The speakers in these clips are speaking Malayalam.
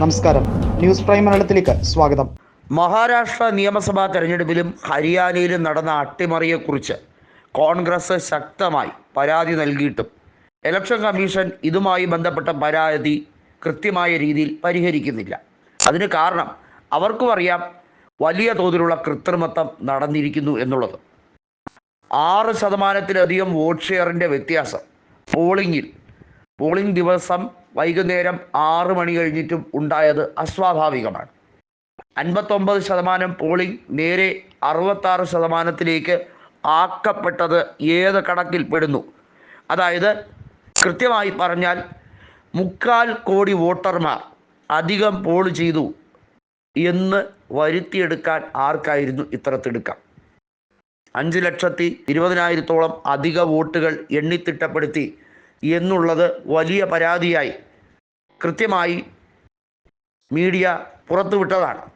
നമസ്കാരം. ന്യൂസ് പ്രൈം മലയാളത്തിലേക്ക് സ്വാഗതം. മഹാരാഷ്ട്ര നിയമസഭാ തെരഞ്ഞെടുപ്പിലും ഹരിയാനയിലും നടന്ന അട്ടിമറിയെക്കുറിച്ച് കോൺഗ്രസ് ശക്തമായി പരാതി നൽകിയിട്ടും ഇലക്ഷൻ കമ്മീഷൻ ഇതുമായി ബന്ധപ്പെട്ട പരാതി കൃത്യമായ രീതിയിൽ പരിഹരിക്കുന്നില്ല. അതിന് കാരണം അവർക്കും അറിയാം വലിയ തോതിലുള്ള കൃത്രിമത്വം നടന്നിരിക്കുന്നു എന്നുള്ളത്. ആറ് ശതമാനത്തിലധികം വോട്ട് ഷെയറിന്റെ വ്യത്യാസം പോളിംഗിൽ. പോളിംഗ് ദിവസം വൈകുന്നേരം ആറ് മണി കഴിഞ്ഞിട്ടും ഉണ്ടായത് അസ്വാഭാവികമാണ്. അൻപത്തൊമ്പത് ശതമാനം പോളിംഗ് നേരെ അറുപത്താറ് ശതമാനത്തിലേക്ക് ആക്കപ്പെട്ടത് ഏത് കണക്കിൽ പെടുന്നു? അതായത് കൃത്യമായി പറഞ്ഞാൽ മുക്കാൽ കോടി വോട്ടർമാർ അധികം പോൾ ചെയ്തു എന്ന് വരുത്തിയെടുക്കാൻ ആർക്കായിരുന്നു ഇത്ര തിടുക്കം? അഞ്ച് ലക്ഷത്തി ഇരുപതിനായിരത്തോളം അധിക വോട്ടുകൾ എണ്ണിത്തിട്ടപ്പെടുത്തി എന്നുള്ളത് വലിയ പരാതിയായി കൃത്യമായി മീഡിയ പുറത്തുവിട്ടതാണ്.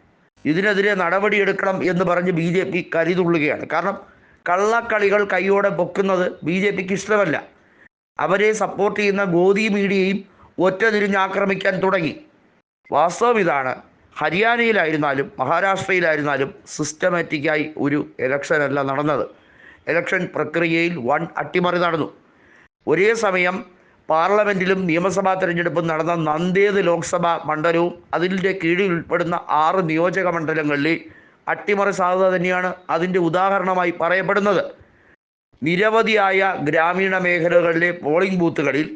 ഇതിനെതിരെ നടപടിയെടുക്കണം എന്ന് പറഞ്ഞ് ബി ജെ പി കരുതുള്ളുകയാണ്. കാരണം കള്ളക്കളികൾ കൈയോടെ പൊക്കുന്നത് ബി ജെ പിക്ക് ഇഷ്ടമല്ല. അവരെ സപ്പോർട്ട് ചെയ്യുന്ന ഗോദി മീഡിയയും ഒറ്റ തിരിഞ്ഞാക്രമിക്കാൻ തുടങ്ങി. വാസ്തവം ഇതാണ്. ഹരിയാനയിലായിരുന്നാലും മഹാരാഷ്ട്രയിലായിരുന്നാലും സിസ്റ്റമാറ്റിക്കായി ഒരു ഇലക്ഷനല്ല നടന്നത്. ഇലക്ഷൻ പ്രക്രിയയിൽ വൺ അട്ടിമറി നടന്നു. ഒരേ സമയം പാർലമെന്റിലും നിയമസഭാ തെരഞ്ഞെടുപ്പും നടന്ന നന്ദേത് ലോക്സഭാ മണ്ഡലവും അതിന്റെ കീഴിൽ ഉൾപ്പെടുന്ന ആറ് നിയോജക മണ്ഡലങ്ങളിൽ അട്ടിമറി സാധ്യത തന്നെയാണ് അതിന്റെ ഉദാഹരണമായി പറയപ്പെടുന്നത്. നിരവധിയായ ഗ്രാമീണ മേഖലകളിലെ പോളിംഗ് ബൂത്തുകളിൽ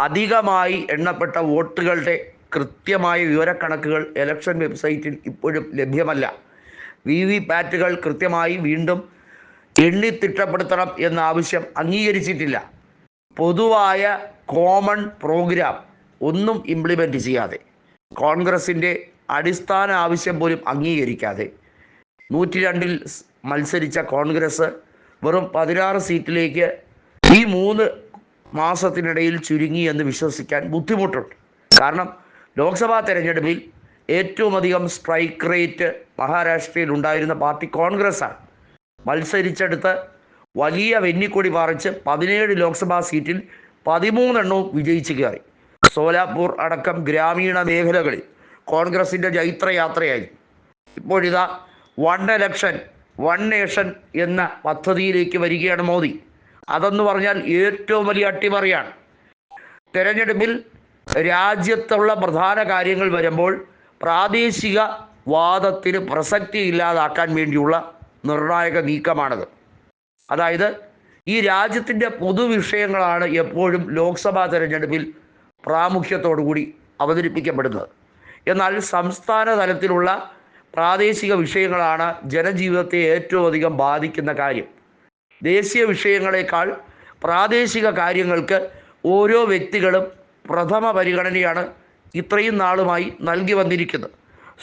അധികമായി എണ്ണപ്പെട്ട വോട്ടുകളുടെ കൃത്യമായ വിവരക്കണക്കുകൾ ഇലക്ഷൻ വെബ്സൈറ്റിൽ ഇപ്പോഴും ലഭ്യമല്ല. വി വി പാറ്റുകൾ കൃത്യമായി വീണ്ടും എണ്ണിത്തിട്ടപ്പെടുത്തണം എന്ന ആവശ്യം അംഗീകരിച്ചിട്ടില്ല. പൊതുവായ കോമൺ പ്രോഗ്രാം ഒന്നും ഇംപ്ലിമെന്റ് ചെയ്യാതെ കോൺഗ്രസിന്റെ അടിസ്ഥാന ആവശ്യം പോലും അംഗീകരിക്കാതെ നൂറ്റി രണ്ടിൽ മത്സരിച്ച കോൺഗ്രസ് വെറും പതിനാറ് സീറ്റിലേക്ക് ഈ മൂന്ന് മാസത്തിനിടയിൽ ചുരുങ്ങി എന്ന് വിശ്വസിക്കാൻ ബുദ്ധിമുട്ടുണ്ട്. കാരണം ലോക്സഭാ തെരഞ്ഞെടുപ്പിൽ ഏറ്റവും അധികം സ്ട്രൈക്ക് റേറ്റ് മഹാരാഷ്ട്രയിൽ ഉണ്ടായിരുന്ന പാർട്ടി കോൺഗ്രസ്സാണ്. മത്സരിച്ചെടുത്ത് വലിയ വെന്നിക്കൊടി പാറിച്ച് പതിനേഴ് ലോക്സഭാ സീറ്റിൽ പതിമൂന്നെണ്ണവും വിജയിച്ച് കയറി. സോലാപൂർ അടക്കം ഗ്രാമീണ മേഖലകളിൽ കോൺഗ്രസിന്റെ ജൈത്രയാത്രയായി. ഇപ്പോഴിതാ വൺ എലക്ഷൻ വൺ നേഷൻ എന്ന പദ്ധതിയിലേക്ക് വരികയാണ് മോദി. അതെന്ന് പറഞ്ഞാൽ ഏറ്റവും വലിയ അട്ടിമറിയാണ്. തെരഞ്ഞെടുപ്പിൽ രാജ്യത്തുള്ള പ്രധാന കാര്യങ്ങൾ വരുമ്പോൾ പ്രാദേശിക വാദത്തിന് പ്രസക്തി ഇല്ലാതാക്കാൻ വേണ്ടിയുള്ള നിർണായക നീക്കമാണത്. അതായത് ഈ രാജ്യത്തിന്റെ പൊതുവിഷയങ്ങളാണ് എപ്പോഴും ലോക്സഭാ തെരഞ്ഞെടുപ്പിൽ പ്രാമുഖ്യത്തോടുകൂടി അവതരിപ്പിക്കപ്പെടുന്നത്. എന്നാൽ സംസ്ഥാന തലത്തിലുള്ള പ്രാദേശിക വിഷയങ്ങളാണ് ജനജീവിതത്തെ ഏറ്റവും അധികം ബാധിക്കുന്ന കാര്യം. ദേശീയ വിഷയങ്ങളെക്കാൾ പ്രാദേശിക കാര്യങ്ങൾക്ക് ഓരോ വ്യക്തികളും പ്രഥമ പരിഗണനയാണ് ഇത്രയും നാളുമായി നൽകി വന്നിരിക്കുന്നത്.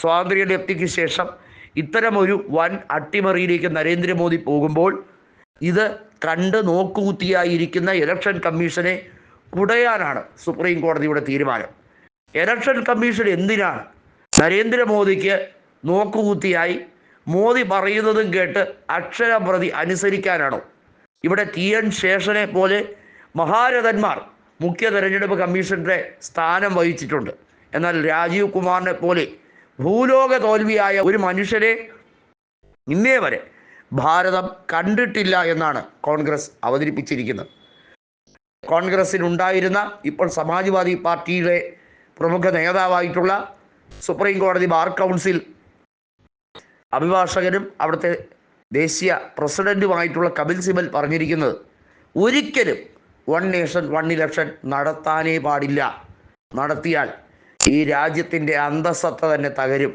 സ്വാതന്ത്ര്യ ലബ്ധിക്ക് ശേഷം ഇത്തരമൊരു വൻ അട്ടിമറിയിലേക്ക് നരേന്ദ്രമോദി പോകുമ്പോൾ ഇത് കണ്ട് നോക്കുകുത്തിയായിരിക്കുന്ന ഇലക്ഷൻ കമ്മീഷനെ കുടയാനാണ് സുപ്രീം കോടതിയുടെ തീരുമാനം. ഇലക്ഷൻ കമ്മീഷൻ എന്തിനാണ്? നരേന്ദ്രമോദിക്ക് നോക്കുകുത്തിയായി മോദി പറയുന്നതും കേട്ട് അക്ഷരപ്രതി അനുസരിക്കാനാണോ? ഇവിടെ ടി എൻ ശേഷനെ പോലെ മഹാരഥന്മാർ മുഖ്യ തെരഞ്ഞെടുപ്പ് കമ്മീഷന്റെ സ്ഥാനം വഹിച്ചിട്ടുണ്ട്. എന്നാൽ രാജീവ് കുമാറിനെ പോലെ ഭൂലോക തോൽവിയായ ഒരു മനുഷ്യരെ ഇന്നേ വരെ ഭാരതം കണ്ടിട്ടില്ല എന്നാണ് കോൺഗ്രസ് അവതരിപ്പിച്ചിരിക്കുന്നത്. കോൺഗ്രസ്സിനുണ്ടായിരുന്ന ഇപ്പോൾ സമാജ്വാദി പാർട്ടിയുടെ പ്രമുഖ നേതാവായിട്ടുള്ള സുപ്രീം കോടതി ബാർ കൗൺസിൽ അഭിഭാഷകനും അവിടുത്തെ ദേശീയ പ്രസിഡന്റുമായിട്ടുള്ള കപിൽ സിബൽ പറഞ്ഞിരിക്കുന്നത് ഒരിക്കലും വൺ നേഷൻ വൺ ഇലക്ഷൻ നടത്താനേ പാടില്ല. നടത്തിയാൽ ഈ രാജ്യത്തിന്റെ അന്തസ്സത്ത തന്നെ തകരും.